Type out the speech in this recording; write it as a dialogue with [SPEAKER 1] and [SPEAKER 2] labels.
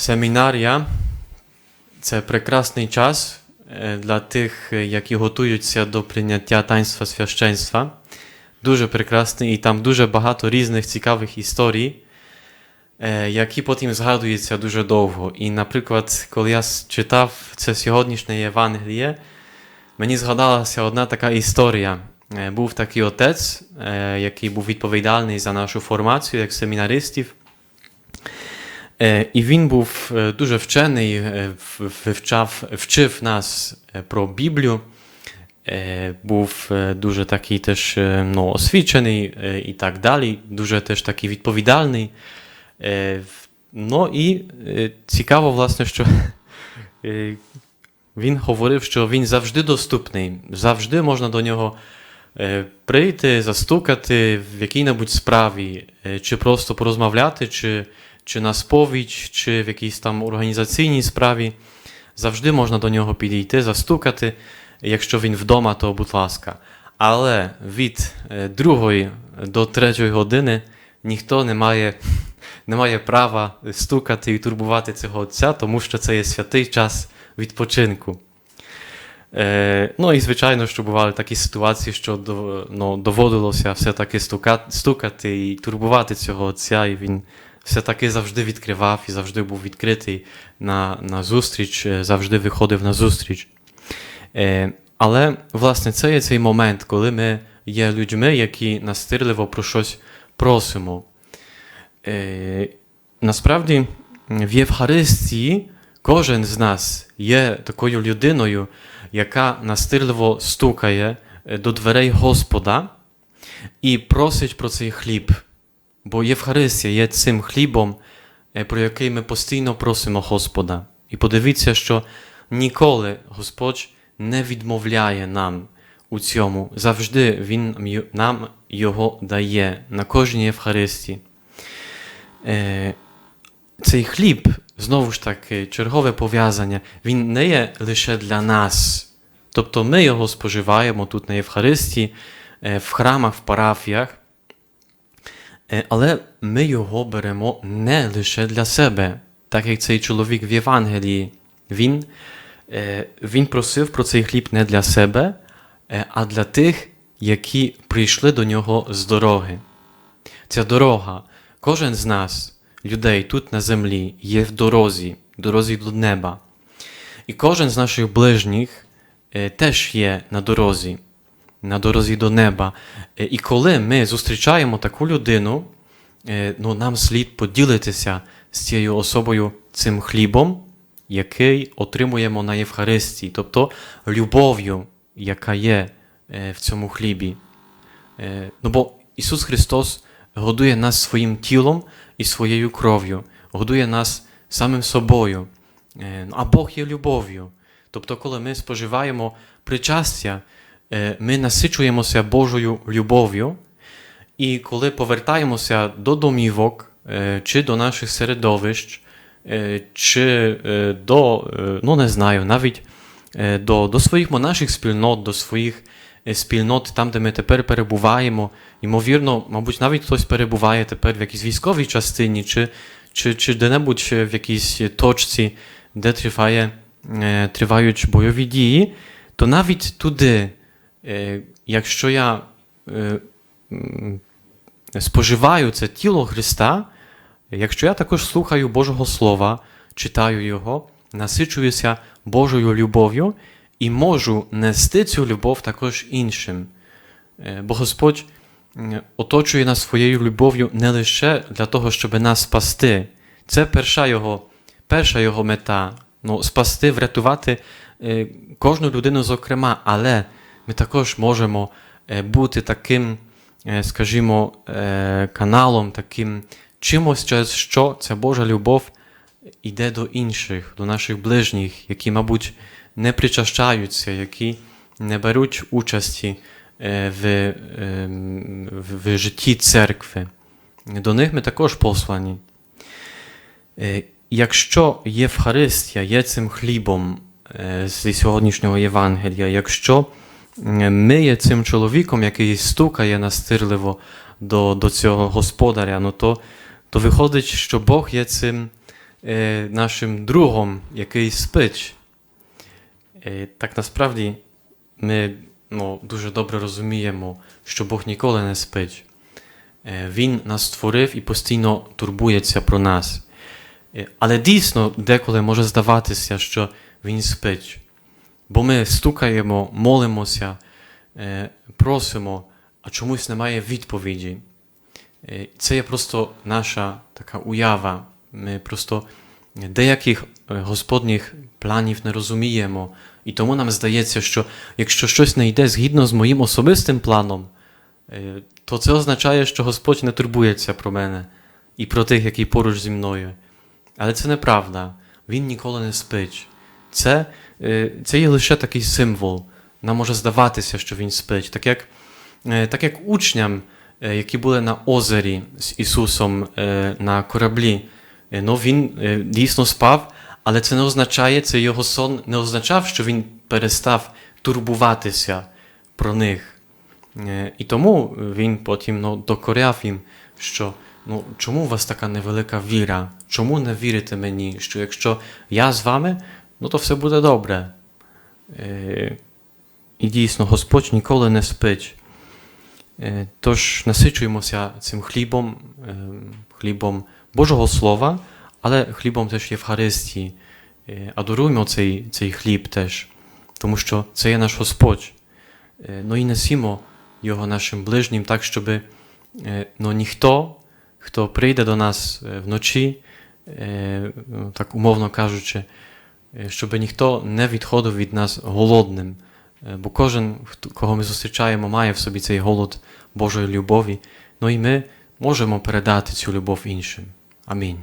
[SPEAKER 1] Семінарія це прекрасний час е, для тих, е, які готуються до прийняття таїнства священства. Дуже прекрасний, і там дуже багато різних цікавих історій, е, які потім згадуються дуже довго. І, наприклад, коли я читав це сьогоднішнє Євангеліє, мені згадалася одна така історія. Був такий отець, який був відповідальний за нашу формацію як семінаристів. І він був дуже вчений, вивчав, вчив нас про Біблію. Був дуже такий теж ну, освічений і так далі, дуже теж такий відповідальний. Ну і цікаво, власне, що він говорив, що він завжди доступний, завжди можна до нього прийти, застукати в якій-небудь справі, чи просто порозмовляти, чи, чи на сповідь, чи в якійсь там організаційній справі. Завжди можна до нього підійти, застукати. Якщо він вдома, то будь ласка. Але від е, другої до третьої години ніхто не має, не має права стукати і турбувати цього отця, тому що це є святий час відпочинку. Е, ну і звичайно, що бували такі ситуації, що ну, доводилося все-таки стука, стукати і турбувати цього отця, і він все-таки завжди відкривав і завжди був відкритий на, на зустріч, е, завжди виходив на зустріч. Е, але, власне, це є цей момент, коли ми є людьми, які настирливо про щось просимо. Е, насправді, в Євхаристії кожен з нас є такою людиною, яка настирливо стукає е, до дверей Господа і просить про цей хліб. Бо Євхаристія є цим хлібом, е, про який ми постійно просимо Господа. І подивіться, що ніколи Господь не відмовляє нам у цьому. Завжди Він нам його дає на кожній Євхаристії. Е, цей хліб, знову ж таки, чергове пов'язання, він не є лише для нас. Тобто ми його споживаємо тут на Євхаристії, е, в храмах, в парафіях. Е, Але ми його беремо не лише для себе, так як цей чоловік в Євангелії. Він, е, він просив про цей хліб не для себе, е, а для тих, які прийшли до нього з дороги. Ця дорога, кожен з нас, людей тут на землі, є в дорозі, дорозі до неба. І кожен з наших ближніх теж є на дорозі, на дорозі до неба. Е, І коли ми зустрічаємо таку людину, е, ну, нам слід поділитися з цією особою цим хлібом, який отримуємо на Євхаристії, тобто любов'ю, яка є е, в цьому хлібі. Ну бо Ісус Христос годує нас своїм тілом і своєю кров'ю, годує нас самим собою. Ну, А Бог є любов'ю. Тобто, коли ми споживаємо причастя, ми насичуємося Божою любов'ю, і коли повертаємося до домівок е, чи до наших середовищ, е, чи е, до, е, ну не знаю, навіть е, до, до своїх монаших спільнот, до своїх е, спільнот, там, де ми тепер перебуваємо. Ймовірно, мабуть, навіть хтось перебуває тепер в якійсь військовій частині, чи, чи, чи де-небудь в якійсь точці, де триває, е, тривають бойові дії, то навіть туди, е, якщо я е, споживаю це тіло Христа, якщо я також слухаю Божого Слова, читаю Його, насичуюся Божою любов'ю і можу нести цю любов також іншим. Е, Бо Господь оточує нас своєю любов'ю не лише для того, щоб нас спасти. Це перша його, перша його мета ну, спасти, врятувати е, кожну людину зокрема, але ми також можемо бути таким, скажімо, каналом, таким чимось, через що ця Божа любов йде до інших, до наших ближніх, які, мабуть, не причащаються, які не беруть участі в, в, житті церкви. До них ми також послані. Якщо Євхаристія є цим хлібом зі сьогоднішнього Євангелія, якщо е, ми є цим чоловіком, який стукає настирливо до, до цього господаря, ну то, то виходить, що Бог є цим, е, нашим другом, який спить. Е, Так насправді ми ну, дуже добре розуміємо, що Бог ніколи не спить. Е, Він нас створив і постійно турбується про нас. Е, Але дійсно деколи може здаватися, що Він спить. Бо ми стукаємо, молимося, е, просимо, а чомусь немає відповіді. Е, Це є просто наша така уява. Ми просто деяких е, Господніх планів не розуміємо. І тому нам здається, що якщо щось не йде згідно з моїм особистим планом, то це означає, що Господь не турбується про мене і про тих, які поруч зі мною. Але це неправда. Він ніколи не спить. Це, це є лише такий символ. Нам може здаватися, що він спить. Так як, е, так як учням, е, які були на озері з Ісусом е, на кораблі, е, ну, він е, дійсно спав, але це не означає, це його сон не означав, що він перестав турбуватися про них. Е, І тому він потім ну, докоряв їм, що ну, чому у вас така невелика віра? Чому не вірите мені, що якщо я з вами, ну то все буде добре. Е, І дійсно, Господь ніколи не спить. Е, Тож насичуємося цим хлібом, е, хлібом Божого Слова, але хлібом теж Євхаристії. Адоруємо цей, цей хліб теж, тому що це є наш Господь. Ну і несімо його нашим ближнім так, щоб ну, ніхто, хто прийде до нас вночі, ну, так умовно кажучи, щоб ніхто не відходив від нас голодним. Е, Бо кожен, кого ми зустрічаємо, має в собі цей голод Божої любові. Ну і ми можемо передати цю любов іншим. Амінь.